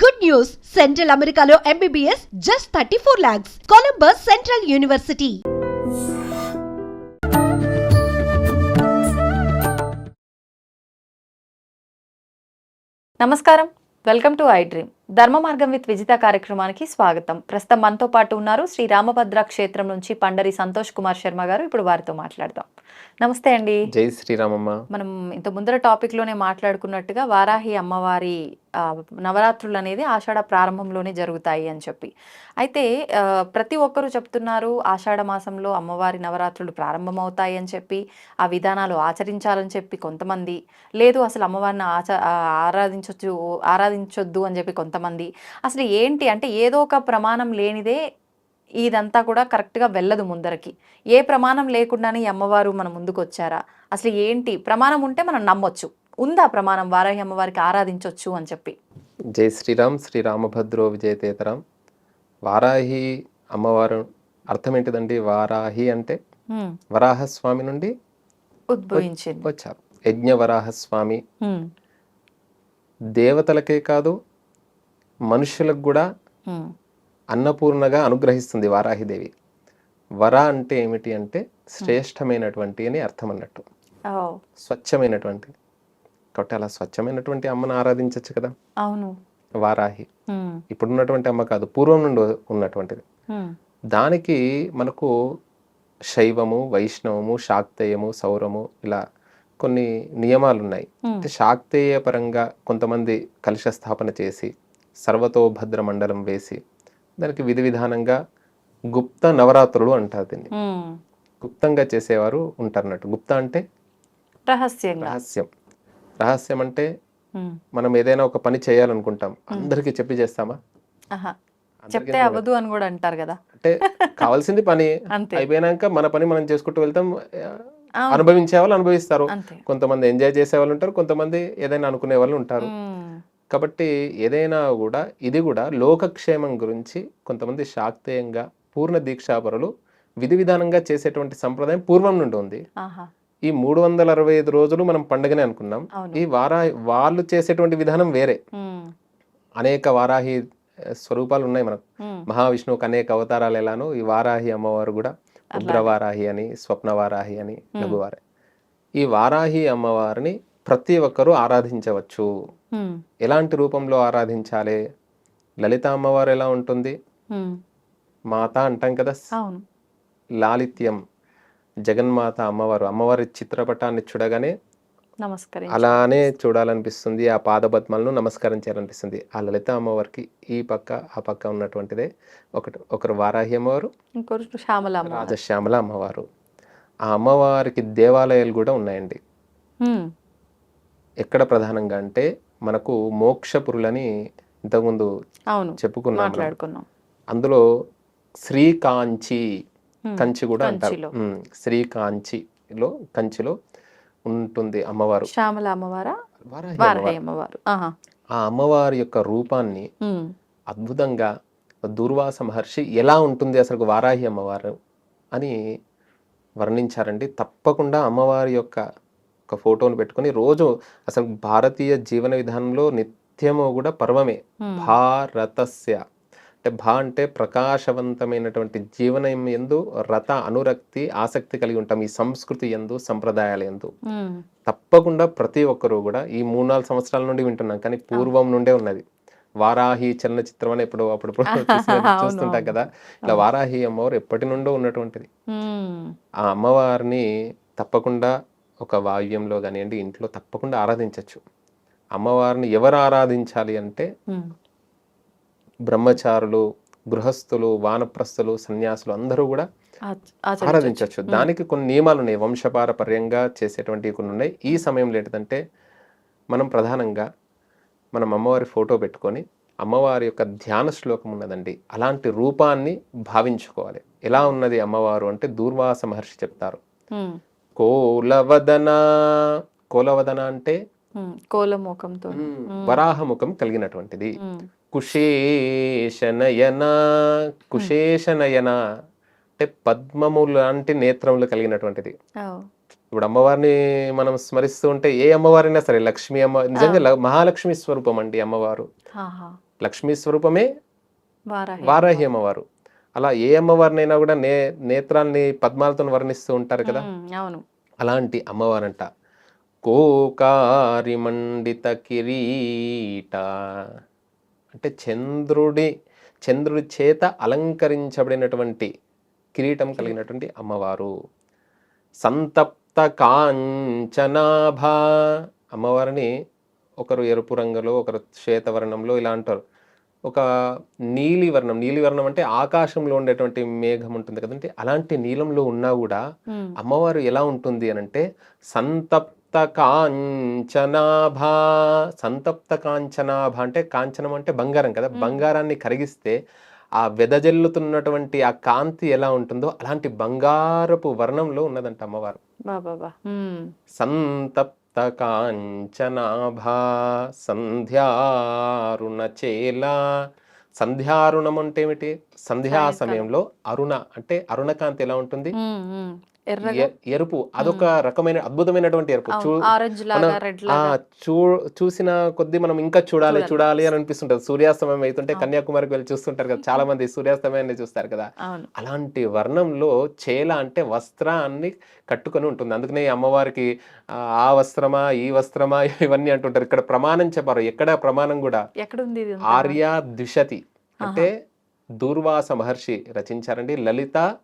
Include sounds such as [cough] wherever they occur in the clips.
Good news central అమెరికాలో MBBS just thirty four lakhs Columbus central university నమస్కారం welcome to I dream Dharma Margam with Vijitha కార్యక్రమానికి స్వాగతం. ప్రస్తుతం మనతో పాటు ఉన్నారు శ్రీ రామభద్ర క్షేత్రం నుంచి పండరి సంతోష్ కుమార్ శర్మ గారు. ఇప్పుడు వారితో మాట్లాడదాం. నమస్తే అండి. జై శ్రీరామమ్మ. మనం ఇంత ముందర టాపిక్లోనే మాట్లాడుకున్నట్టుగా వారాహి అమ్మవారి నవరాత్రులు అనేది ఆషాఢ ప్రారంభంలోనే జరుగుతాయి అని చెప్పి. అయితే ప్రతి ఒక్కరూ చెప్తున్నారు ఆషాఢ మాసంలో అమ్మవారి నవరాత్రులు ప్రారంభమవుతాయి అని చెప్పి ఆ విధానాలు ఆచరించాలని చెప్పి కొంతమంది లేదు అసలు అమ్మవారిని ఆచ ఆరాధించొచ్చు ఆరాధించొద్దు అని చెప్పి కొంతమంది. అసలు ఏంటి అంటే ఏదో ఒక ప్రమాణం లేనిదే ఇదంతా కూడా కరెక్ట్గా వెళ్ళదు ముందరకి. ఏ ప్రమాణం లేకుండానే అమ్మవారు మన ముందుకు వచ్చారా అసలు ఏంటి? ప్రమాణం ఉంటే మనం నమ్మొచ్చు. ఉందా ప్రమాణం? వారాహి అమ్మవారికి ఆరాధించవచ్చు అని చెప్పి. జై శ్రీరామ్ శ్రీరామభద్రో విజయతేతరం వారాహి అమ్మవారు అర్థం ఏంటిదండి? వారాహి అంటే వరాహస్వామి నుండి ఉద్భవించింది. వచ్చారు. యజ్ఞ వరాహస్వామి దేవతలకే కాదు మనుషులకు కూడా అన్నపూర్ణగా అనుగ్రహిస్తుంది వారాహిదేవి. వర అంటే ఏమిటి అంటే శ్రేష్టమైనటువంటి అని అర్థం అన్నట్టు స్వచ్ఛమైనటువంటి. కాబట్టి అలా స్వచ్ఛమైనటువంటి అమ్మను ఆరాధించవచ్చు కదా. అవును. వారాహి. ఇప్పుడున్నటువంటి అమ్మ కాదు పూర్వం నుండి ఉన్నటువంటిది. దానికి మనకు శైవము వైష్ణవము శాక్తేయము సౌరము ఇలా కొన్ని నియమాలు ఉన్నాయి అంటే శాక్తేయ పరంగా కొంతమంది కలుష స్థాపన చేసి సర్వతోభద్ర మండలం వేసి దానికి విధి విధానంగా గుప్త నవరాత్రులు అంటారు దీన్ని. గుప్తంగా చేసేవారు ఉంటారు అన్నట్టు గుప్త అంటే? రహస్యంగా. రహస్యం. రహస్యం అంటే మనం ఏదైనా ఒక పని చేయాలనుకుంటాం. అందరికీ చెప్పి చేస్తామా? చెప్తే అవ్వదు అని కూడా అంటారు కదా. అంటే కావాల్సింది పని [laughs] అయిపోయినాక మన పని మనం చేసుకుంటూ వెళ్తాం అనుభవించే వాళ్ళు అనుభవిస్తారు. కొంతమంది ఎంజాయ్ చేసే వాళ్ళు ఉంటారు కొంతమంది ఏదైనా అనుకునే వాళ్ళు ఉంటారు. కాబట్టి ఏదైనా కూడా ఇది కూడా లోకక్షేమం గురించి కొంతమంది శాక్తేయంగా పూర్ణ దీక్షాపరులు విధి విధానంగా చేసేటువంటి సంప్రదాయం పూర్వం నుండి ఉంది. ఈ మూడు వందల అరవై ఐదు రోజులు మనం పండగనే అనుకున్నాం. ఈ వారా వాళ్ళు చేసేటువంటి విధానం వేరే. అనేక వారాహి స్వరూపాలు ఉన్నాయి మనకు. మహావిష్ణువుకి అనేక అవతారాలు ఎలానో ఈ వారాహి అమ్మవారు కూడా ఉగ్రవారాహి అని స్వప్నవారాహి అని లఘువారాహి ఈ వారాహి అమ్మవారిని ప్రతి ఒక్కరూ ఆరాధించవచ్చు. ఎలాంటి రూపంలో ఆరాధించాలి? లలిత అమ్మవారు ఎలా ఉంటుంది. మాత అంటాం కదా. లాలిత్యం జగన్మాత అమ్మవారు. అమ్మవారి చిత్రపటాన్ని చూడగానే నమస్కరించి. అలానే చూడాలనిపిస్తుంది. ఆ పాదపద్మాలను నమస్కారం చేయాలనిపిస్తుంది ఆ లలిత అమ్మవారికి ఈ పక్క ఆ పక్క ఉన్నటువంటిదే. ఒకటి ఒకరు వారాహి అమ్మవారు ఇంకొకరు శ్యామల రాజశ్యామల అమ్మవారు. ఆ అమ్మవారికి దేవాలయాలు కూడా ఉన్నాయండి. ఎక్కడ ప్రధానంగా అంటే మనకు మోక్షపురులని ఇంతకుముందు అవును. చెప్పుకున్నాం అందులో శ్రీకాంచి కంచి కూడా అంటారు. శ్రీకాంచిలో కంచిలో ఉంటుంది అమ్మవారు. శ్యామల అమ్మవారా? ఆ అమ్మవారి యొక్క రూపాన్ని అద్భుతంగా దూర్వాస మహర్షి ఎలా ఉంటుంది అసలు వారాహి అమ్మవారు అని వర్ణించారండి. తప్పకుండా అమ్మవారి యొక్క ఒక ఫోటోను పెట్టుకొని రోజు అసలు భారతీయ జీవన విధానంలో నిత్యము కూడా పర్వమే. భారతస్య. అంటే భా అంటే ప్రకాశవంతమైనటువంటి జీవనం ఎందు రత అనురక్తి ఆసక్తి కలిగి ఉంటాం ఈ సంస్కృతి ఎందు సంప్రదాయాల ఎందు. తప్పకుండా ప్రతి ఒక్కరూ కూడా ఈ మూడు నాలుగు సంవత్సరాల నుండి వింటున్నాం కానీ పూర్వం నుండే ఉన్నది. వారాహి చలనచిత్రం అని ఎప్పుడు [laughs] అవును, చూస్తుంటాం. కదా. ఇలా వారాహి అమ్మవారు ఎప్పటి నుండో ఉన్నటువంటిది. ఆ అమ్మవారిని తప్పకుండా ఒక వాయువ్యంలో కానివ్వండి ఇంట్లో తప్పకుండా ఆరాధించవచ్చు అమ్మవారిని ఎవరు ఆరాధించాలి అంటే హ్మ్, బ్రహ్మచారులు గృహస్థులు వానప్రస్థులు సన్యాసులు అందరూ కూడా. ఆరాధించవచ్చు దానికి కొన్ని నియమాలు ఉన్నాయి. వంశపారపర్యంగా చేసేటువంటివి కొన్ని ఉన్నాయి. ఈ సమయంలో ఏంటంటే మనం ప్రధానంగా మనం అమ్మవారి ఫోటో పెట్టుకొని అమ్మవారి యొక్క ధ్యాన శ్లోకం ఉన్నదండి. అలాంటి రూపాన్ని భావించుకోవాలి. ఎలా ఉన్నది అమ్మవారు అంటే దూర్వాస మహర్షి చెప్తారు. కోలవదన. కోలవదన అంటే? కోలముఖంతో. వరాహముఖం కలిగినటువంటిది. కుశేషనయన. కుశేషనయన అంటే పద్మము లాంటి నేత్రములు కలిగినటువంటిది. ఇప్పుడు అమ్మవారిని మనం స్మరిస్తూ ఉంటే ఏ అమ్మవారైనా సరే లక్ష్మీ అమ్మ నిజంగా మహాలక్ష్మి స్వరూపం అండి అమ్మవారు. లక్ష్మీ స్వరూపమే వారాహి అమ్మవారు. అలా ఏ అమ్మవారినైనా కూడా నే నేత్రాల్ని పద్మాలతో వర్ణిస్తూ ఉంటారు కదా? అవును. అలాంటి అమ్మవారంట. కోకారి మండిత కిరీట. అంటే చంద్రుడి చంద్రుడి చేత అలంకరించబడినటువంటి కిరీటం కలిగినటువంటి అమ్మవారు. సంతప్త కాంచనాభ. అమ్మవారిని ఒకరు ఎరుపు రంగులో ఒకరు శ్వేతవర్ణంలో ఇలా అంటారు. ఒక నీలి వర్ణం. నీలి వర్ణం అంటే ఆకాశంలో ఉండేటువంటి మేఘం ఉంటుంది కదంటే అలాంటి నీలంలో ఉన్నా కూడా అమ్మవారు ఎలా ఉంటుంది అని అంటే సంతప్త కాంచనాభ సంతప్త కాంచనాభ అంటే కాంచనం అంటే బంగారం కదా. బంగారాన్ని కరిగిస్తే ఆ వెదజల్లుతున్నటువంటి ఆ కాంతి ఎలా ఉంటుందో అలాంటి బంగారపు వర్ణంలో ఉన్నదంట అమ్మవారు. సంతప్త కాంచనాభ సంధ్యారుణ చేల సంధ్యారుణం అంటే ఏమిటి? సంధ్యా సమయంలో అరుణ అంటే అరుణకాంతి ఎలా ఉంటుంది? ఎరుపు. అదొక రకమైన అద్భుతమైన ఎరుపు. చూ చూసిన కొద్దీ మనం ఇంకా చూడాలి చూడాలి. అని అనిపిస్తుంటది. సూర్యాస్తమయం అవుతుంటే కన్యాకుమారికి వెళ్ళి చూస్తుంటారు కదా చాలా మంది సూర్యాస్తమయాన్ని చూస్తారు కదా. అలాంటి వర్ణంలో చేల అంటే వస్త్రాన్ని కట్టుకొని ఉంటుంది. అందుకనే అమ్మవారికి ఆ, వస్త్రమా ఈ వస్త్రమా [laughs] ఇవన్నీ అంటుంటారు. ఇక్కడ ప్రమాణం చెప్పారు. ఎక్కడ ప్రమాణం కూడా? ఆర్య ద్విషతి అంటే దూర్వాస మహర్షి రచించారండి. లలిత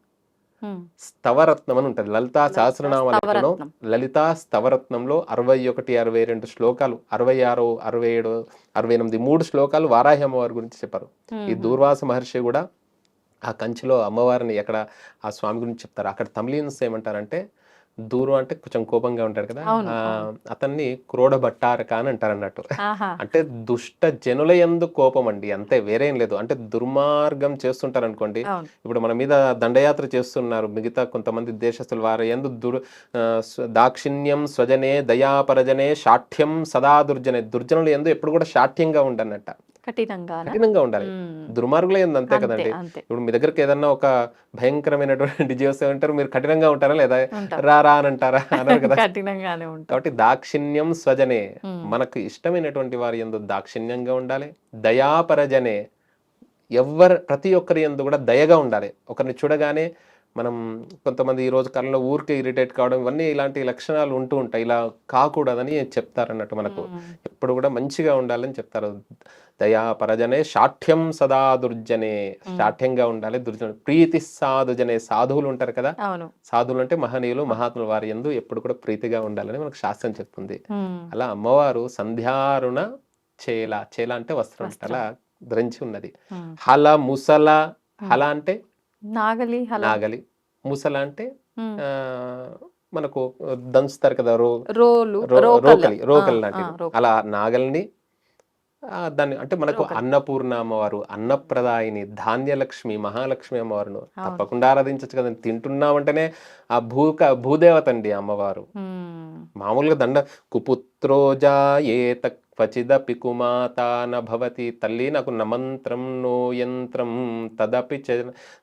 స్తవరత్నం అని ఉంటుంది. లలితా సహస్రనామాలలో. లలితా స్తవరత్నంలో అరవై ఒకటి అరవై రెండు శ్లోకాలు అరవై ఆరు అరవై ఏడు అరవై ఎనిమిది మూడు శ్లోకాలు వారాహి అమ్మవారి గురించి చెప్పారు. ఈ దూర్వాస మహర్షి కూడా ఆ కంచిలో అమ్మవారిని ఎక్కడ ఆ స్వామి గురించి చెప్తారు. అక్కడ తమిళన్స్ ఏమంటారంటే దూరం అంటే కొంచెం కోపంగా ఉంటారు కదా. అతన్ని క్రోడ భట్టారక అని అంటారు అన్నట్టు అంటే దుష్ట జనుల యందు కోపం అండి. అంతే వేరేం లేదు. అంటే దుర్మార్గం చేస్తుంటారు అనుకోండి ఇప్పుడు మన మీద దండయాత్ర చేస్తున్నారు మిగతా కొంతమంది దేశస్తులు వారి ఎందు దుర్ దాక్షిణ్యం స్వజనే దయాపరజనే శాఠ్యం సదా దుర్జనే. దుర్జనులు ఎందు ఎప్పుడు కూడా శాఠ్యంగా ఉండన్నట్ట కఠినంగా కఠినంగా ఉండాలి. దుర్మార్గుల అంతే కదండి. ఇప్పుడు మీ దగ్గరికి ఏదన్నా ఒక భయంకరమైనటువంటి [laughs] జీవస్ ఉంటారు మీరు కఠినంగా ఉంటారా లేదా? ఉంటారు. రా రా అని అంటారా? [laughs] అన్నారు కదా. కఠినంగానే ఉంటాం. కాబట్టి దాక్షిణ్యం స్వజనే. మనకు ఇష్టమైనటువంటి వారి ఎందు దాక్షిణ్యంగా ఉండాలి. దయాపరజనే. ఎవ్వరు ప్రతి ఒక్కరి ఎందు కూడా దయగా ఉండాలి. ఒకరిని చూడగానే మనం కొంతమంది ఈ రోజు కాలంలో ఊరికే ఇరిటేట్ కావడం ఇవన్నీ ఇలాంటి లక్షణాలు ఉంటూ ఉంటాయి. ఇలా కాకూడదని చెప్తారు అన్నట్టు మనకు ఎప్పుడు కూడా మంచిగా ఉండాలని చెప్తారు. దయాపరజనే శాఠ్యం సదా దుర్జనే శాఠ్యంగా ఉండాలి దుర్జన. ప్రీతి సాధుజనే సాధువులు ఉంటారు కదా? సాధువులు అంటే మహనీయులు మహాత్ములు. వారి ఎందు ఎప్పుడు కూడా ప్రీతిగా ఉండాలని మనకు శాస్త్రం చెప్తుంది. అలా అమ్మవారు సంధ్యారుణ చేల చేల అంటే వస్త్రం అలా ధరించి ఉన్నది. హల ముసల హల అంటే నాగలి నాగలి ముసల అంటే మనకు దంచుతారు కదా రో రోలు. రోకలి రోకలి రోకలి. అలా నాగల్ని దాన్ని అంటే మనకు అన్నపూర్ణ అమ్మవారు అన్నప్రదాయిని ధాన్యలక్ష్మి మహాలక్ష్మి అమ్మవారును తప్పకుండా ఆరాధించచ్చు కదండి తింటున్నామంటేనే ఆ భూక భూదేవత అండి అమ్మవారు మామూలుగా దండ కుపుత్రోజా ఏత క్వచిదపి కుమాతా న భవతి తల్లి నాకు న మంత్రం నో యంత్రం తదపి చ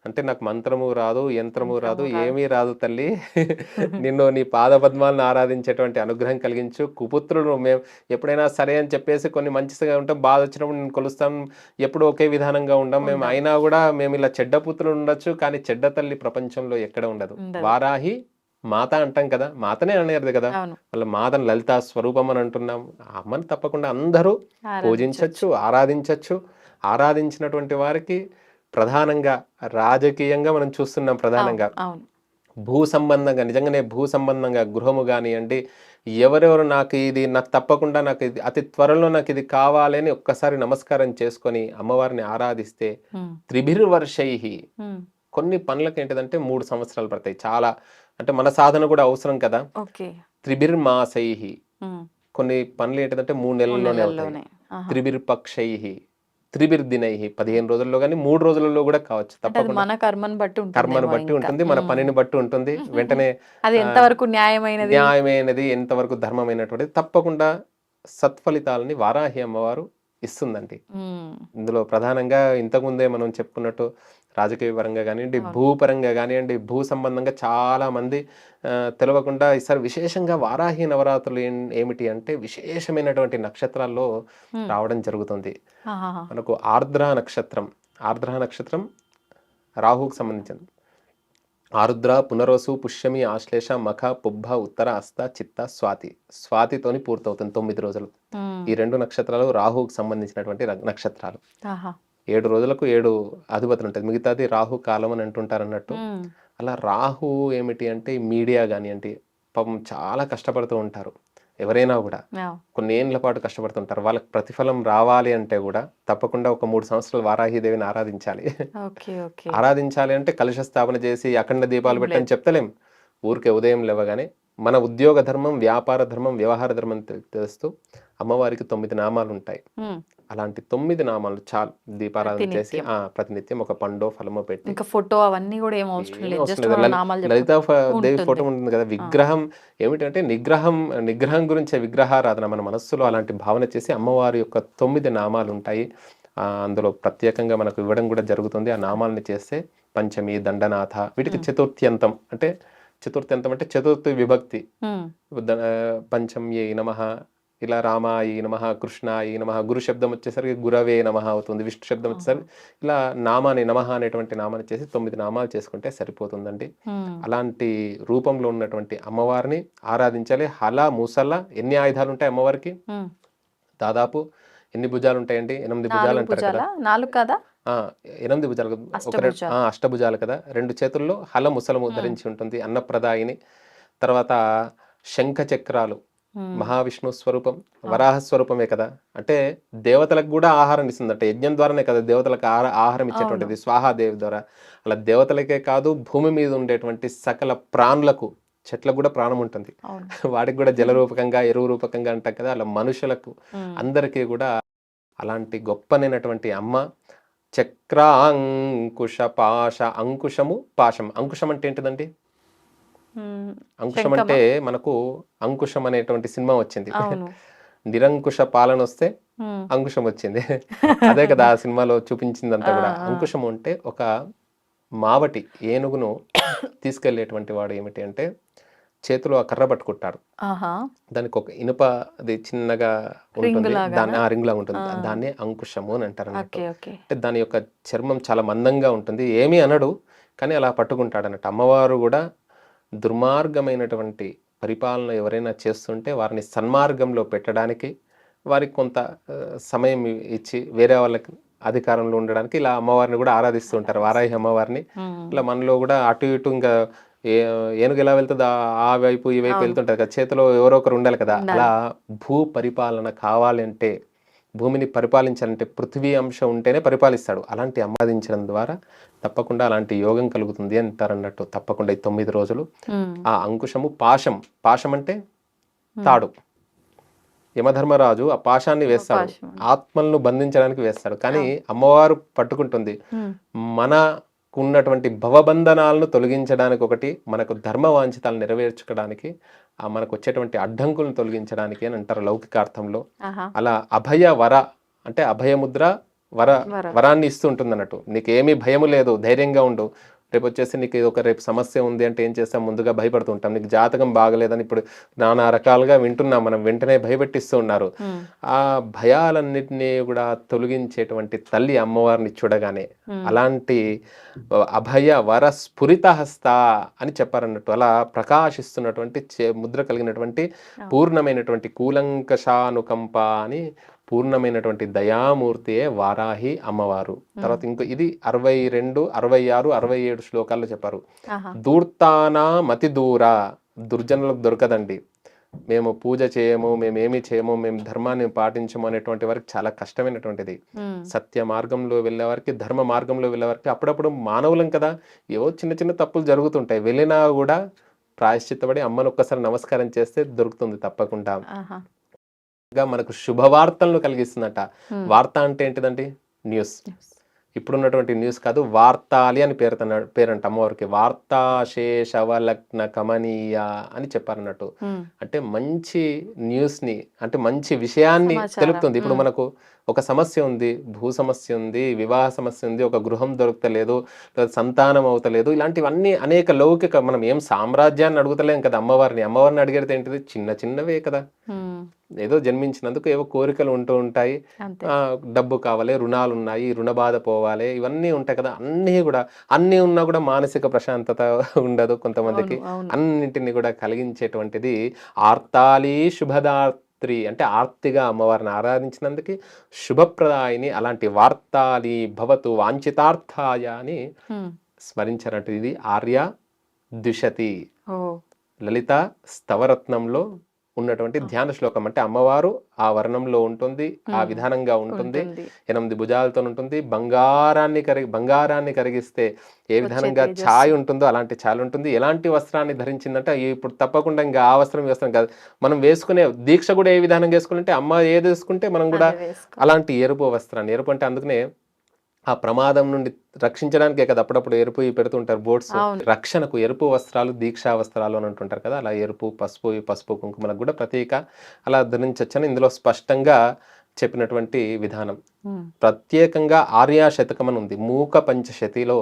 అంటే నాకు మంత్రము రాదు యంత్రము రాదు ఏమీ రాదు తల్లి. [laughs] నిన్ను నీ పాదపద్మాలను ఆరాధించేటువంటి అనుగ్రహం కలిగించు. కుపుత్రుడు మేము ఎప్పుడైనా సరే అని చెప్పేసి కొన్ని మంచిగా ఉంటాం బాధ వచ్చినప్పుడు నేను కొలుస్తాం ఎప్పుడు ఒకే విధానంగా ఉండం. మేము అయినా కూడా మేము ఇలా చెడ్డ పుత్రులు ఉండొచ్చు కానీ చెడ్డ తల్లి ప్రపంచంలో ఎక్కడ ఉండదు. వారాహి మాత అంటాం కదా మాతనే అనేది కదా. వాళ్ళ మాతను లలిత స్వరూపం అని అంటున్నాం. అమ్మని తప్పకుండా అందరూ పూజించవచ్చు ఆరాధించవచ్చు ఆరాధించినటువంటి వారికి ప్రధానంగా రాజకీయంగా మనం చూస్తున్నాం ప్రధానంగా. భూ సంబంధంగా నిజంగానే భూ సంబంధంగా గృహము కానివ్వండి ఎవరెవరు నాకు ఇది నాకు తప్పకుండా నాకు ఇది అతి త్వరలో నాకు ఇది కావాలని ఒక్కసారి నమస్కారం చేసుకొని అమ్మవారిని ఆరాధిస్తే త్రిభిర్వర్షై కొన్ని పనులకు ఏంటిదంటే మూడు సంవత్సరాలు పడతాయి. చాలా అంటే మన సాధన కూడా అవసరం కదా. ఉమ్, కొన్ని పనులు ఏంటిదంటే మూడు నెలల్లోనే అవుతాయి. నెలల్లోనే ఆహా. త్రిభిర్పక్షై. త్రిభిర్దినై. పదిహేను రోజుల్లో కానీ మూడు రోజులలో కూడా కావచ్చు. తప్పకుండా. మన కర్మను బట్టి ఉంటుంది కర్మను బట్టి ఉంటుంది. మన పనిని బట్టి ఉంటుంది. [laughs] వెంటనే అది ఎంతవరకు న్యాయమైనది? న్యాయమైనది ఎంతవరకు ధర్మమైనటువంటిది తప్పకుండా సత్ఫలితాలని వారాహి అమ్మవారు ఇస్తుందండి. ఇందులో ప్రధానంగా ఇంతకుముందే మనం చెప్పుకున్నట్టు రాజకీయ పరంగా కానివ్వండి అవును. భూ పరంగా కానివ్వండి భూ సంబంధంగా చాలా మంది ఆ, తెలియకుండా ఈసారి విశేషంగా వారాహి నవరాత్రులు ఏమిటి అంటే విశేషమైనటువంటి నక్షత్రాల్లో రావడం జరుగుతుంది. మనకు ఆర్ద్ర నక్షత్రం ఆర్ద్ర నక్షత్రం రాహుకు సంబంధించింది. ఆరుద్ర పునరోసు పుష్యమి ఆశ్లేష మఖ పుబ్బ ఉత్తర అస్త చిత్త స్వాతి. స్వాతితోని పూర్తవుతుంది తొమ్మిది రోజులు. ఈ రెండు నక్షత్రాలు రాహుకు సంబంధించినటువంటి నక్షత్రాలు. ఏడు రోజులకు ఏడు అధిపతులు ఉంటుంది మిగతాది రాహు కాలం అని అంటుంటారు అన్నట్టు అలా రాహు ఏమిటి అంటే మీడియా కానివ్వండి పాపం చాలా కష్టపడుతూ ఉంటారు. ఎవరైనా కూడా. కొన్ని ఏండ్ల పాటు కష్టపడుతుంటారు. వాళ్ళకి ప్రతిఫలం రావాలి అంటే కూడా తప్పకుండా ఒక మూడు సంవత్సరాలు వారాహిదేవిని ఆరాధించాలి. ఆరాధించాలి అంటే కలుష స్థాపన చేసి అఖండ దీపాలు పెట్టని చెప్తలేం. ఊరికే ఉదయం లేవగానే మన ఉద్యోగ ధర్మం వ్యాపార ధర్మం వ్యవహార ధర్మం తెలుస్తూ అమ్మవారికి తొమ్మిది నామాలు ఉంటాయి. అలాంటి తొమ్మిది నామాలు చాలు దీపారాధన చేసి ప్రతినిత్యం. ఆ ప్రతినిత్యం ఒక పండో ఫలమో పెట్టి. ఇంకా ఫోటో అవన్నీ కూడా ఏం అవసరం లేదు. లలిత దేవి. ఫోటో ఉంటుంది కదా. విగ్రహం ఏమిటంటే నిగ్రహం నిగ్రహం గురించే విగ్రహారాధన మన మనస్సులో అలాంటి భావన చేసి అమ్మవారి యొక్క తొమ్మిది నామాలు ఉంటాయి. ఆ, అందులో ప్రత్యేకంగా మనకు ఇవ్వడం కూడా జరుగుతుంది. ఆ నామాలని చేస్తే పంచమి దండనాథ వీటికి చతుర్థ్యంతం. అంటే చతుర్థ్యంతం అంటే చతుర్థి విభక్తి. పంచమ్యై నమ ఇలా రామాయి నమ కృష్ణాయి నమ గురు శబ్దం వచ్చేసరికి గురవే నమ అవుతుంది విష్ణు శబ్దం వచ్చేసరికి ఇలా నామాని నమ అనేటువంటి నామాన్ని చేసి తొమ్మిది నామాలు చేసుకుంటే సరిపోతుందండి. అలాంటి రూపంలో ఉన్నటువంటి అమ్మవారిని ఆరాధించాలి. హల ముసల ఎన్ని ఆయుధాలు ఉంటాయి అమ్మవారికి. దాదాపు ఎన్ని భుజాలు ఉంటాయండి ఎనిమిది భుజాలు అంటారు కదా. నాలుగు కదా? ఆ, ఎనిమిది భుజాలు కదా. ఒక రెండు అష్టభుజాలు. కదా. రెండు చేతుల్లో హల ముసలము ధరించి ఉంటుంది. అన్నప్రదాయిని. తర్వాత శంఖ చక్రాలు మహావిష్ణు స్వరూపం వరాహ స్వరూపమే కదా. అంటే దేవతలకు కూడా ఆహారం ఇస్తుంది అంటే యజ్ఞం ద్వారానే కదా దేవతలకు ఆహార- ఆహారం ఇచ్చేటువంటిది. స్వాహాదేవి ద్వారా. అలా దేవతలకే కాదు భూమి మీద ఉండేటువంటి సకల ప్రాణులకు చెట్లకు కూడా ప్రాణం ఉంటుంది. [laughs] వాటికి కూడా జల రూపకంగా ఎరువు రూపకంగా అంటాం కదా. అలా మనుషులకు అందరికీ కూడా అలాంటి గొప్పనైనటువంటి అమ్మ చక్రాంకుశ పాశ అంకుశము పాశం అంకుశం అంటే ఏంటిదండి? అంకుశం? అంటే మనకు అంకుశం అనేటువంటి సినిమా వచ్చింది. [laughs] నిరంకుశ పాలన వస్తే అంకుశం వచ్చింది. [laughs] అదే కదా ఆ సినిమాలో చూపించిందంతా కూడా. అంకుశం అంటే ఒక మావటి ఏనుగును [coughs] తీసుకెళ్ళేటువంటి వాడు ఏమిటి అంటే చేతిలో ఆ కర్ర పట్టుకుంటాడు. దానికి ఒక ఇనుప అది చిన్నగా ఉంటుంది? దాన్ని ఆ రింగ్ లాగా ఉంటుంది. దాన్ని అంకుశము అని అంటారు అన్నట్టు అంటే దాని యొక్క చర్మం చాలా మందంగా ఉంటుంది. ఏమీ అనడు కానీ అలా పట్టుకుంటాడు అన్నట్టు అమ్మవారు కూడా దుర్మార్గమైనటువంటి పరిపాలన ఎవరైనా చేస్తుంటే వారిని సన్మార్గంలో పెట్టడానికి వారికి కొంత సమయం ఇచ్చి వేరే వాళ్ళకి అధికారంలో ఉండడానికి ఇలా అమ్మవారిని కూడా ఆరాధిస్తూ ఉంటారు. వారాహి అమ్మవారిని. ఇట్లా మనలో కూడా అటు ఇటు ఇంకా ఏ ఏనుగు ఎలా వెళ్తుందో ఆ- వైపు ఈ వైపు అవును. వెళ్తుంటది కదా. చేతిలో ఎవరో ఒకరు ఉండాలి కదా. అలా భూ పరిపాలన కావాలంటే భూమిని పరిపాలించాలంటే పృథ్వీ అంశం ఉంటేనే పరిపాలిస్తాడు. అలాంటి ఆరాధించడం ద్వారా తప్పకుండా అలాంటి యోగం కలుగుతుంది అంటారు అన్నట్టు తప్పకుండా ఈ తొమ్మిది రోజులు. ఆ అంకుశము పాశం. పాశం అంటే తాడు. యమధర్మరాజు ఆ పాశాన్ని వేస్తాడు. ఆత్మలను బంధించడానికి వేస్తాడు. కానీ అమ్మవారు పట్టుకుంటుంది. ఉమ్, మనకున్నటువంటి భవబంధనాలను తొలగించడానికి ఒకటి మనకు ధర్మ వాంఛితాలు నెరవేర్చుకోవడానికి ఆ మనకు వచ్చేటువంటి అడ్డంకులను తొలగించడానికి అని అంటారు లౌకికార్థంలో. అలా అభయ వర అంటే అభయముద్ర వర వర. వరాన్ని ఇస్తూ ఉంటుంది అన్నట్టు నీకు ఏమీ భయము లేదు ధైర్యంగా ఉండు. రేపు వచ్చేసి నీకు ఇది ఒక రేపు సమస్య ఉంది అంటే ఏం చేస్తాం? ముందుగా భయపడుతూ ఉంటాం. నీకు జాతకం బాగలేదని ఇప్పుడు నానా రకాలుగా వింటున్నాం. మనం వెంటనే భయపెట్టిస్తూ ఉన్నారు. ఆ భయాలన్నిటినీ కూడా తొలగించేటువంటి తల్లి అమ్మవారిని చూడగానే అలాంటి అభయ వర స్ఫురిత హస్త అని చెప్పారన్నట్టు అలా ప్రకాశిస్తున్నటువంటి ముద్ర కలిగినటువంటి పూర్ణమైనటువంటి కూలంకషానుకంప అని పూర్ణమైనటువంటి దయామూర్తియే వారాహి అమ్మవారు. తర్వాత ఇంకో ఇది అరవై రెండు అరవై ఆరు అరవై ఏడు శ్లోకాల్లో చెప్పారు. దూర్తానా మతి దూర దుర్జనులకు దొరకదండి. మేము పూజ చేయము మేము ఏమి చేయము మేము ధర్మాన్ని పాటించము అనేటువంటి వారికి చాలా కష్టమైనటువంటిది. సత్య మార్గంలో వెళ్ళే వారికి ధర్మ మార్గంలో వెళ్ళే వారికి అప్పుడప్పుడు మానవులం కదా. ఏవో చిన్న చిన్న తప్పులు జరుగుతుంటాయి. వెళ్ళినా కూడా ప్రాయశ్చిత్తపడి అమ్మను ఒక్కసారి నమస్కారం చేస్తే దొరుకుతుంది తప్పకుండా. ఇంకా మనకు శుభవార్తలను కలిగిస్తుందట. వార్త అంటే ఏంటిదండి? న్యూస్. ఇప్పుడున్నటువంటి న్యూస్ కాదు వార్తాలి అని పేరుతన్న పేరంట అమ్మవారికి. వార్తాశేషవలగ్న కమనీయ అని చెప్పారన్నట్టు. అంటే మంచి న్యూస్ని అంటే మంచి విషయాన్ని. తెలుపుతుంది. ఇప్పుడు. మనకు ఒక సమస్య ఉంది భూ సమస్య ఉంది వివాహ సమస్య ఉంది ఒక గృహం దొరకతలేదు లేదా సంతానం అవుతలేదు ఇలాంటివన్నీ అనేక లౌకిక మనం ఏం సామ్రాజ్యాన్ని అడుగుతలేం కదా అమ్మవారిని. అమ్మవారిని అడిగేది ఏంటిది? చిన్న చిన్నవే కదా. ఏదో జన్మించినందుకు ఏవో కోరికలు ఉంటూ ఉంటాయి. డబ్బు కావాలి రుణాలు ఉన్నాయి రుణ బాధ పోవాలి ఇవన్నీ ఉంటాయి కదా. అన్నీ కూడా అన్నీ ఉన్నా కూడా మానసిక ప్రశాంతత [laughs] ఉండదు కొంతమందికి. అన్నింటిని కూడా కలిగించేటువంటిది ఆర్తాలి శుభదాత్రి అంటే ఆర్తిగా అమ్మవారిని ఆరాధించినందుకు శుభప్రదాయిని అలాంటి వార్తాలి భవతు వాంఛితార్థాయ అని ఉమ్, స్మరించారంటే ఇది ఆర్య ద్విషతి లలిత స్తవరత్నంలో ఉన్నటువంటి ధ్యాన శ్లోకం అంటే అమ్మవారు ఆ వర్ణంలో ఉంటుంది ఆ. విధానంగా ఉంటుంది ఎనిమిది భుజాలతో ఉంటుంది బంగారాన్ని కరిగి బంగారాన్ని కరిగిస్తే ఏ విధానంగా. ఛాయ్ ఉంటుందో అలాంటి ఛాయ్ ఉంటుంది ఎలాంటి వస్త్రాన్ని ధరించిందంటే ఇప్పుడు తప్పకుండా ఇంకా ఆ వస్త్రం వస్త్రం కాదు మనం వేసుకునే దీక్ష కూడా ఏ విధానంగా వేసుకుంటే అమ్మ ఏది వేసుకుంటే మనం కూడా. అలాంటి ఎరుపు వస్త్రాన్ని ఎరుపు అంటే అందుకనే ఆ ప్రమాదం నుండి రక్షించడానికే కదా అప్పుడప్పుడు ఎరుపు పెడుతుంటారు బోట్స్. రక్షణకు ఎరుపు వస్త్రాలు దీక్షా వస్త్రాలు అని అంటుంటారు కదా అలా ఎరుపు పసుపు పసుపు కుంకుమలకు కూడా ప్రతీక అలా ధరించవచ్చని ఇందులో స్పష్టంగా చెప్పినటువంటి విధానం. ప్రత్యేకంగా ఆర్యా శతకం అని ఉంది. మూక పంచశతిలో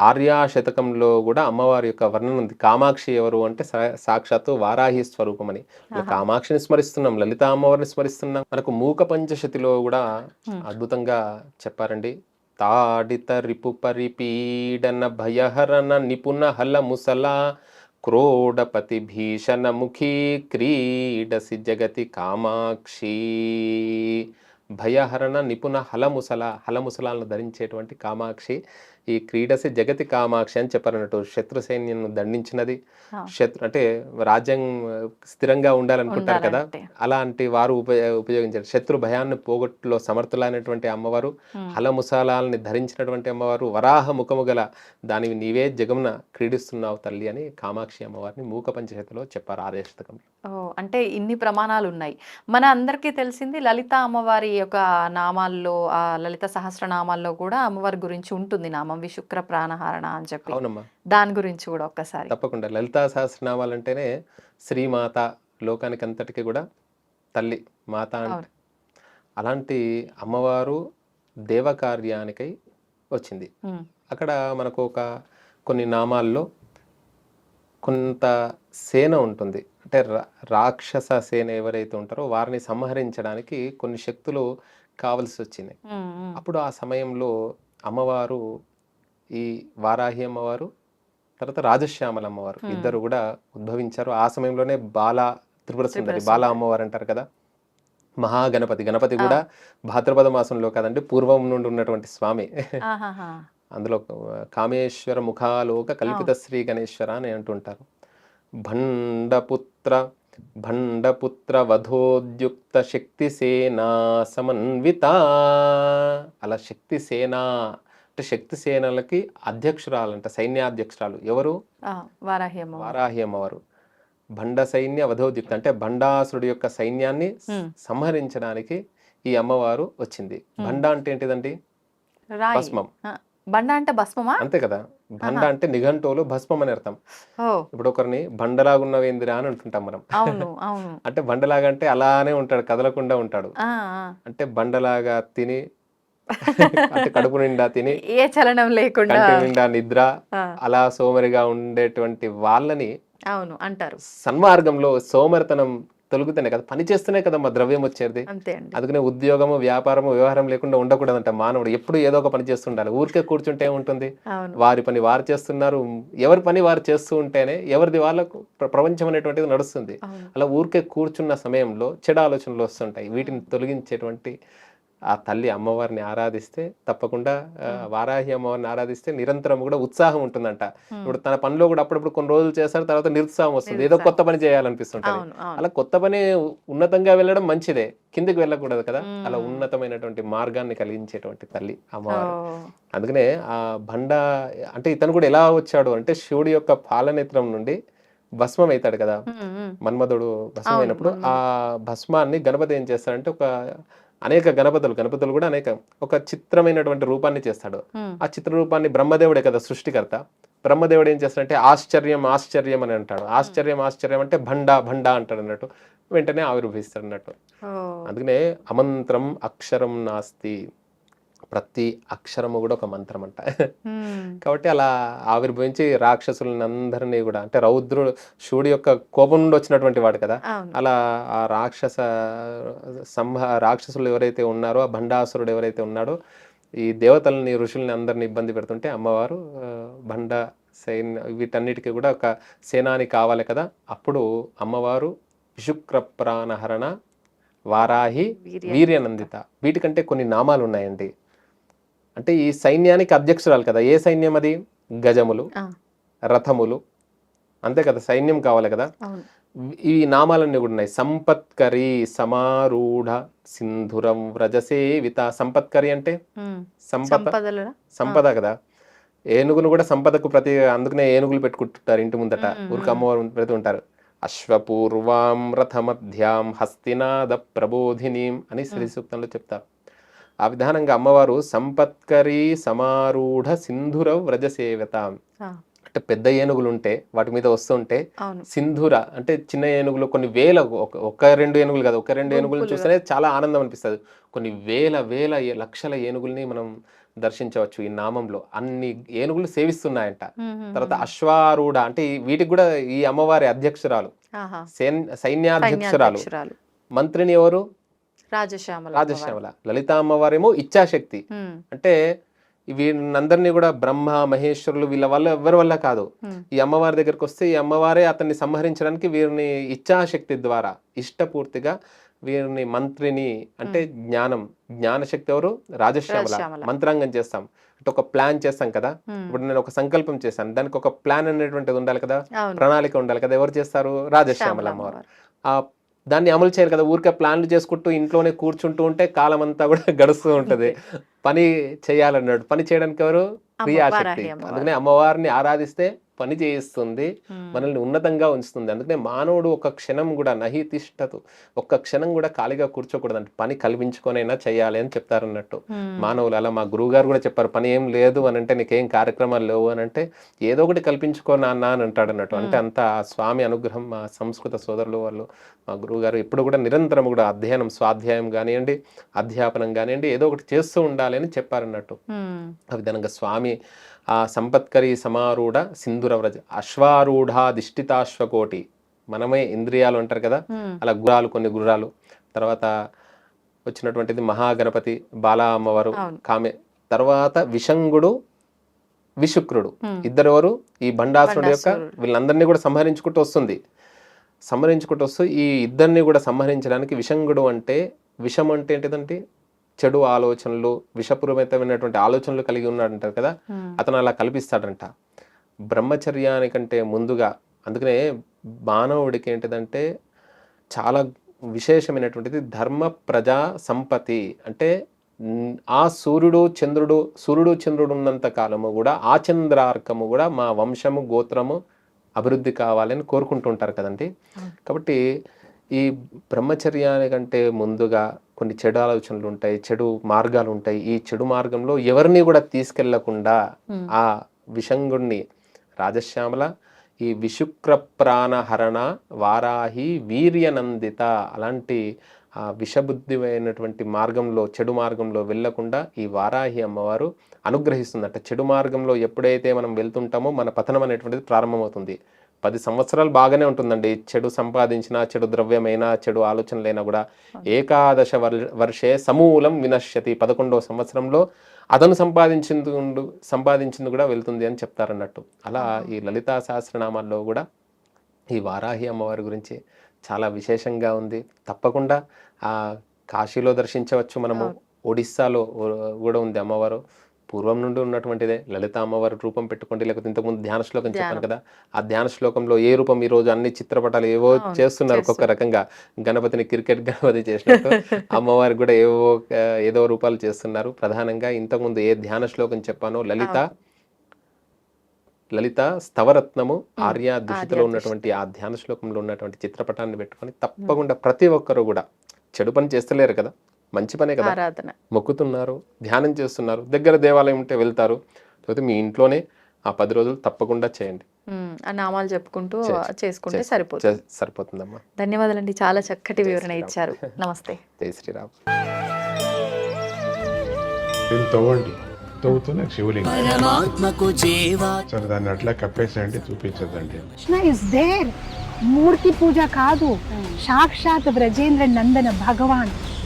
ఆర్యా శతకంలో కూడా అమ్మవారి యొక్క వర్ణన ఉంది. కామాక్షి ఎవరు అంటే సాక్షాత్తు వారాహి స్వరూపం అని. కామాక్షిని స్మరిస్తున్నాం లలిత అమ్మవారిని స్మరిస్తున్నాం. మనకు మూక పంచశతిలో కూడా అద్భుతంగా చెప్పారండి. తాడిత రిపు పరిపీడన భయహరణ నిపుణ హల ముసల క్రోడపతి భీషణ ముఖీ క్రీడసి జగతి కామాక్షి భయహరణ నిపుణ హలముసల హలముసలాలను ధరించేటువంటి కామాక్షి. ఈ క్రీడసి జగతి కామాక్షి అని చెప్పారన్నట్టు శత్రు సైన్యం దండించినది. శత్రు అంటే రాజ్యం స్థిరంగా ఉండాలనుకుంటారు కదా. అలాంటి వారు ఉపయోగ ఉపయోగించారు. శత్రు భయాన్ని పోగొట్టులో సమర్థులైనటువంటి అమ్మవారు ఉమ్, హలముసాలాల్ని ధరించినటువంటి అమ్మవారు వరాహ ముఖము గల దానివి నీవే జగమున క్రీడిస్తున్నావు తల్లి అని కామాక్షి అమ్మవారిని మూక పంచశతిలో చెప్పారు ఆర్యశతకం ఓ అంటే ఇన్ని ప్రమాణాలు ఉన్నాయి మన అందరికీ తెలిసింది లలిత అమ్మవారి యొక్క నామాల్లో ఆ లలిత సహస్రనామాల్లో కూడా అమ్మవారి గురించి ఉంటుంది నామం విశుక్ర ప్రాణహారణ అని చెప్పి దాని గురించి కూడా ఒక్కసారి. తప్పకుండా. లలితా సహస్రనామాలంటేనే శ్రీమాత లోకానికి అంతటికి కూడా తల్లి మాత అంటే. అలాంటి అమ్మవారు దేవకార్యానికై వచ్చింది. అక్కడ మనకు ఒక కొన్ని నామాల్లో కొంత సేన ఉంటుంది. అంటే రాక్షస సేన ఎవరైతే ఉంటారో వారిని సంహరించడానికి కొన్ని శక్తులు కావలసి ఉమ్, అప్పుడు ఆ సమయంలో అమ్మవారు ఈ వారాహి అమ్మవారు తర్వాత రాజశ్యామల అమ్మవారు. ఇద్దరు కూడా ఉద్భవించారు. ఆ సమయంలోనే బాల త్రిపుర సుందరి బాల. అమ్మవారు అంటారు కదా? మహాగణపతి గణపతి కూడా భాద్రపద మాసంలో కాదండి పూర్వం నుండి ఉన్నటువంటి స్వామి. అందులో కామేశ్వర ముఖాలోక కల్పిత శ్రీ గణేశ్వర అని అంటుంటారు. భండపుత్ర భండపుత్ర వధోద్యుక్త శక్తి సేనా సమన్విత. అలా శక్తి సేన అంటే శక్తి సేనలకి అధ్యక్షురాలంట సైన్యాధ్యక్షురాలు. ఎవరు? ఆ, వారాహి అమ్మవారు వారాహి అమ్మవారు భండ సైన్య వధోద్యుక్త అంటే భండాసురుడి యొక్క సైన్యాన్ని. సంహరించడానికి ఈ అమ్మవారు వచ్చింది. భండ అంటే ఏంటిదండి? భస్మం. బండ అంటే భస్మమా? అంతే కదా. బండ అంటే నిఘంటువులు భస్మం అని అర్థం. ఇప్పుడు ఒకరిని బండలాగున్నవేందిరా అని అంటుంటాం మనం. [laughs] అంటే బండలాగా అంటే అలానే ఉంటాడు కదలకుండా ఉంటాడు. అంటే బండలాగా తిని అంటే కడుపు నిండా తిని ఏ చలనం లేకుండా నిండా నిద్ర అలా సోమరిగా ఉండేటువంటి వాళ్ళని అవును అంటారు. సన్మార్గంలో సోమరితనం తొలుగుతూనే కదా పని చేస్తూనే కదా మా ద్రవ్యం వచ్చేది. అందుకనే ఉద్యోగము వ్యాపారము వ్యవహారం లేకుండా ఉండకూడదంట మానవుడు. ఎప్పుడు ఏదో ఒక పని చేస్తుండాలి. ఊరికే కూర్చుంటే అవును. వారి పని వారు చేస్తున్నారు. ఎవరి పని వారు చేస్తూ ఉంటేనే ఎవరిది వాళ్ళకు ప్ర- ప్రపంచం అనేటువంటిది నడుస్తుంది. అలా ఊరికే కూర్చున్న సమయంలో చెడు ఆలోచనలు వస్తుంటాయి. వీటిని తొలగించేటువంటి ఆ తల్లి అమ్మవారిని ఆరాధిస్తే తప్పకుండా వారాహి అమ్మవారిని ఆరాధిస్తే నిరంతరం కూడా ఉత్సాహం ఉంటుందంట. ఇప్పుడు తన పనిలో కూడా అప్పుడప్పుడు కొన్ని రోజులు చేస్తారు తర్వాత నిరుత్సాహం వస్తుంది. ఏదో కొత్త పని చేయాలనిపిస్తుంటది. అలా కొత్త పని ఉన్నతంగా వెళ్ళడం మంచిదే. కిందికి వెళ్ళకూడదు కదా. అలా ఉన్నతమైనటువంటి మార్గాన్ని కలిగించేటువంటి తల్లి అమ్మవారు. అందుకనే ఆ బండ అంటే ఇతను కూడా ఎలా వచ్చాడు అంటే శివుడి యొక్క పాలనేత్రం నుండి భస్మం అవుతాడు కదా. మన్మధుడు భస్మం అయినప్పుడు ఆ భస్మాన్ని గణపతి ఏం చేస్తాడంటే ఒక అనేక గణపతులు గణపతులు కూడా అనేక ఒక చిత్రమైనటువంటి రూపాన్ని చేస్తాడు. ఆ చిత్ర రూపాన్ని బ్రహ్మదేవుడే కదా సృష్టికర్త. బ్రహ్మదేవుడు ఏం చేస్తాడంటే ఆశ్చర్యం ఆశ్చర్యం అని అంటాడు. ఆశ్చర్యం ఆశ్చర్యం అంటే భండా భండా అంటాడు అన్నట్టు. వెంటనే ఆవిర్భవిస్తాడు అన్నట్టు. అందుకనే అమంత్రం అక్షరం నాస్తి. ప్రతి అక్షరము కూడా ఒక మంత్రం అంట కాబట్టి అలా ఆవిర్భవించి రాక్షసులని అందరినీ కూడా అంటే రౌద్రుడు శివుడి యొక్క కోపం నుండి వచ్చినటువంటి వాడు కదా అలా ఆ రాక్షస సంహ రాక్షసులు ఎవరైతే ఉన్నారో ఆ భండాసురుడు ఎవరైతే ఉన్నాడో ఈ దేవతల్ని ఋషుల్ని అందరిని ఇబ్బంది పెడుతుంటే అమ్మవారు భండ సైన్య వీటన్నిటికీ కూడా ఒక సేనాని కావాలి కదా అప్పుడు అమ్మవారు విశుక్ర ప్రాణహరణ వారాహి వీర్య- వీర్యనందిత. వీటికంటే కొన్ని నామాలు ఉన్నాయండి. అంటే ఈ సైన్యానికి అధ్యక్షురాలు కదా. ఏ సైన్యం అది? గజములు రథములు. అంతే కదా సైన్యం కావాలి కదా. ఈ నామాలన్నీ కూడా ఉన్నాయి. సంపత్కరి సమారూఢ సింధురం వ్రజసేవిత. సంపత్కరి అంటే? సంపద? సంపద కదా. ఏనుగును కూడా సంపదకు ప్రతి అందుకనే ఏనుగులు పెట్టుకుంటుంటారు ఇంటి ముందట. ఊరికి అమ్మవారు పెడుతూ ఉంటారు. అశ్వపూర్వాం రథమధ్యాం హస్తినాద ప్రబోధినీం అని శ్రీ సూక్తంలో చెప్తారు. ఆ విధానంగా అమ్మవారు సంపత్కరి సమారూఢ సింధుర వ్రజసేవిత అంటే పెద్ద ఏనుగులు ఉంటే వాటి మీద వస్తుంటే సింధూర అంటే చిన్న ఏనుగులు కొన్ని వేల ఒక రెండు ఏనుగులు కాదు ఒక రెండు ఏనుగులు. చూస్తేనే చాలా ఆనందం అనిపిస్తుంది. కొన్ని వేల వేల లక్షల ఏనుగుల్ని మనం దర్శించవచ్చు ఈ నామంలో. అన్ని ఏనుగులు సేవిస్తున్నాయంట. తర్వాత అశ్వారూఢ అంటే వీటికి కూడా ఈ అమ్మవారి అధ్యక్షురాలు. సైన్యాధ్యక్షురాలు. మంత్రిని ఎవరు? రాజశ్యామల రాజశ్యామల లలిత అమ్మవారేమో ఇచ్ఛాశక్తి. ఉమ్, అంటే వీళ్ళందరినీ కూడా బ్రహ్మ మహేశ్వరులు వీళ్ళ వల్ల ఎవరి వల్ల కాదు. ఈ అమ్మవారి దగ్గరికి వస్తే ఈ అమ్మవారే అతన్ని సంహరించడానికి వీరిని ఇచ్ఛాశక్తి ద్వారా ఇష్టపూర్తిగా వీరిని మంత్రిని అంటే జ్ఞానం జ్ఞానశక్తి ఎవరు? రాజశ్యామల. మంత్రాంగం చేస్తాం. అంటే ఒక ప్లాన్ చేస్తాం కదా. ఇప్పుడు నేను ఒక సంకల్పం చేశాను. దానికి ఒక ప్లాన్ అనేటువంటిది ఉండాలి కదా. ప్రణాళిక ఉండాలి కదా. ఎవరు చేస్తారు? రాజశ్యామల శ్యామల అమ్మవారు. అమ్మవారు. ఆ దాన్ని అమలు చేయాలి కదా. ఊరికే ప్లాన్లు చేసుకుంటూ ఇంట్లోనే కూర్చుంటూ ఉంటే కాలం అంతా కూడా [laughs] గడుస్తూ ఉంటది. పని చేయాలన్నాడు. పని చేయడానికి ఎవరు? క్రియాశక్తి. అందుకనే అమ్మవారిని ఆరాధిస్తే పని చేయిస్తుంది మనల్ని ఉన్నతంగా ఉంచుతుంది. అందుకనే మానవుడు ఒక క్షణం కూడా నహి తిష్టతు ఒక్క క్షణం కూడా ఖాళీగా కూర్చోకూడదు అంటే పని కల్పించుకొనైనా చేయాలి అని చెప్తారు అన్నట్టు ఉమ్, మానవులు అలా మా గురువు గారు కూడా చెప్పారు పని ఏం లేదు అని అంటే నీకేం కార్యక్రమాలు లేవు అని అంటే ఏదో ఒకటి కల్పించుకో నాన్న అని అంటాడు అన్నట్టు అంటే అంత ఆ స్వామి అనుగ్రహం మా సంస్కృత సోదరులు వాళ్ళు మా గురువు గారు ఎప్పుడు కూడా నిరంతరం కూడా అధ్యయనం స్వాధ్యాయం కానివ్వండి అధ్యాపనం కానివ్వండి ఏదో ఒకటి చేస్తూ ఉండాలి అని చెప్పారన్నట్టు. ఆ విధంగా స్వామి ఆ సంపత్కరి సమారూఢ సింధుర వ్రజ అశ్వారూఢాధిష్ఠితాశ్వకోటి మనమే ఇంద్రియాలు అంటారు కదా అలా గుర్రాలు కొన్ని గుర్రాలు తర్వాత వచ్చినటువంటిది మహాగణపతి బాలా అమ్మవారు. కామె. తర్వాత విషంగుడు విశుక్రుడు. ఇద్దరెవరు? ఈ బండాసురుడు యొక్క. వీళ్ళందరినీ కూడా సంహరించుకుంటూ వస్తుంది. సంహరించుకుంటూ వస్తూ ఈ ఇద్దరిని కూడా సంహరించడానికి విషంగుడు అంటే విషం అంటే ఏంటిదంటే చెడు ఆలోచనలు విషపూరితమైనటువంటి ఆలోచనలు కలిగి ఉన్నాడంటారు కదా? అతను అలా కల్పిస్తాడంట. బ్రహ్మచర్యానికంటే ముందుగా అందుకనే మానవుడికి ఏంటిదంటే చాలా విశేషమైనటువంటిది ధర్మ ప్రజా సంపత్తి. అంటే ఆ సూర్యుడు చంద్రుడు సూర్యుడు చంద్రుడు ఉన్నంత కాలము కూడా ఆ చంద్రార్కము కూడా మా వంశము గోత్రము అభివృద్ధి కావాలని కోరుకుంటుంటారు కదండి? కాబట్టి ఈ బ్రహ్మచర్యానికంటే ముందుగా కొన్ని చెడు ఆలోచనలు ఉంటాయి చెడు మార్గాలు ఉంటాయి. ఈ చెడు మార్గంలో ఎవరిని కూడా తీసుకెళ్ళకుండా ఆ విషంగుణ్ణి రాజశ్యామల ఈ విశుక్ర ప్రాణహరణ వారాహి వీర్యనందిత అలాంటి ఆ విషబుద్ధి అయినటువంటి మార్గంలో చెడు మార్గంలో వెళ్ళకుండా ఈ వారాహి అమ్మవారు అనుగ్రహిస్తుందట. చెడు మార్గంలో ఎప్పుడైతే మనం వెళ్తుంటామో మన పతనం అనేటువంటిది ప్రారంభమవుతుంది. పది సంవత్సరాలు బాగానే ఉంటుందండి. చెడు సంపాదించినా చెడు ద్రవ్యమైనా చెడు ఆలోచనలైనా కూడా ఏకాదశ వర్- వర్షే సమూలం వినశ్యతి. పదకొండవ సంవత్సరంలో అతను సంపాదించింది సంపాదించింది కూడా వెళ్తుంది అని చెప్తారన్నట్టు. అలా ఈ లలితా సహస్రనామాల్లో కూడా ఈ వారాహి అమ్మవారి గురించి చాలా విశేషంగా ఉంది. తప్పకుండా ఆ కాశీలో దర్శించవచ్చు మనము. ఒడిస్సాలో కూడా ఉంది అమ్మవారు. పూర్వం నుండి ఉన్నటువంటిదే. లలిత అమ్మవారి రూపం పెట్టుకోండి లేకపోతే ఇంతకుముందు ధ్యాన శ్లోకం చెప్పాను. కదా. ఆ ధ్యాన శ్లోకంలో ఏ రూపం ఈ రోజు అన్ని చిత్రపటాలు ఏవో చేస్తున్నారు ఒక్కొక్క రకంగా. గణపతిని క్రికెట్ [laughs] గణపతి చేసినట్టు అమ్మవారికి కూడా ఏవో ఏదో రూపాలు చేస్తున్నారు. ప్రధానంగా ఇంతకుముందు ఏ ధ్యాన శ్లోకం చెప్పానో లలిత లలిత స్తవరత్నము ఆర్య దుషితలో ఉన్నటువంటి ఆ ధ్యాన శ్లోకంలో ఉన్నటువంటి చిత్రపటాన్ని పెట్టుకొని తప్పకుండా ప్రతి ఒక్కరు కూడా చెడు పని చేస్తలేరు కదా. మంచి పనే కదా. ఆరాధన. మొక్కుతున్నారు ధ్యానం చేస్తున్నారు దగ్గర దేవాలయం ఉంటే వెళ్తారు. లేకపోతే మీ ఇంట్లోనే ఆ పది రోజులు తప్పకుండా చేయండి. నామాలు చెప్పుకుంటూ. చేసుకుంటే చేసి- సరిపోతుంది. సరిపోతుందమ్మా. ధన్యవాదాలండి. చాలా చక్కటి వివరణ. ఇచ్చారు. నమస్తే. జై శ్రీరామ్. దీన్ని తవ్వండి. తవ్వుతూనే శివలింగం. పరమాత్మకు జీవా. సరే దాన్ని అట్లా కప్పేసేయండి చూపించదండి కృష్ణ ఇస్ దేర్ మూర్తి పూజ కాదు. సాక్షాత్ బ్రజేంద్ర నందన భగవాన్.